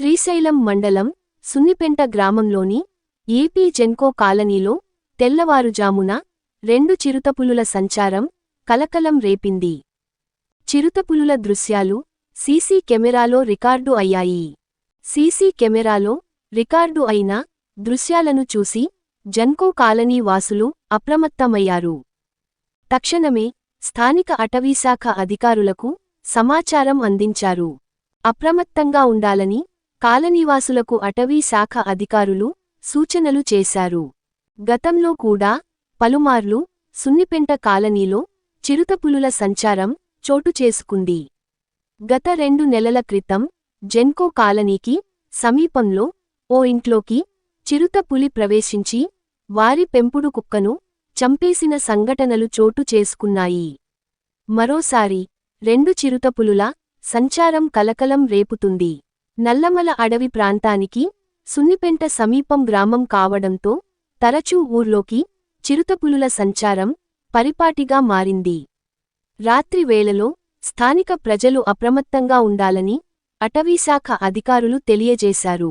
శ్రీశైలం మండలం సున్నిపెంట గ్రామంలోని ఏపీ జెన్కో కాలనీలో తెల్లవారుజామున రెండు చిరుతపులుల సంచారం కలకలం రేపింది. చిరుతపులుల దృశ్యాలు సీసీ కెమెరాలో రికార్డు అయ్యాయి. సీసీ కెమెరాలో రికార్డు అయిన దృశ్యాలను చూసి జన్కో కాలనీ వాసులు అప్రమత్తమయ్యారు. తక్షణమే స్థానిక అటవీశాఖ అధికారులకు సమాచారం అందించారు. అప్రమత్తంగా ఉండాలని కాలనీవాసులకు అటవీ శాఖ అధికారులు సూచనలు చేశారు. గతంలో కూడా పలుమార్లు సున్నిపెంట కాలనీలో చిరుతపులుల సంచారం చోటు చేసుకుంది. గత రెండు నెలల క్రితం జెన్కో కాలనీకి సమీపంలో ఓ ఇంట్లోకి చిరుతపులి ప్రవేశించి వారి పెంపుడు కుక్కను చంపేసిన సంఘటనలు చోటు చేసుకున్నాయి. మరోసారి రెండు చిరుతపులుల సంచారం కలకలం రేపుతుంది. నల్లమల అడవి ప్రాంతానికి సున్నిపెంట సమీపం గ్రామం కావడంతో తరచూ ఊర్లోకి చిరుతపులుల సంచారం పరిపాటిగా మారింది. రాత్రి వేళలో స్థానిక ప్రజలు అప్రమత్తంగా ఉండాలని అటవీశాఖ అధికారులు తెలియజేశారు.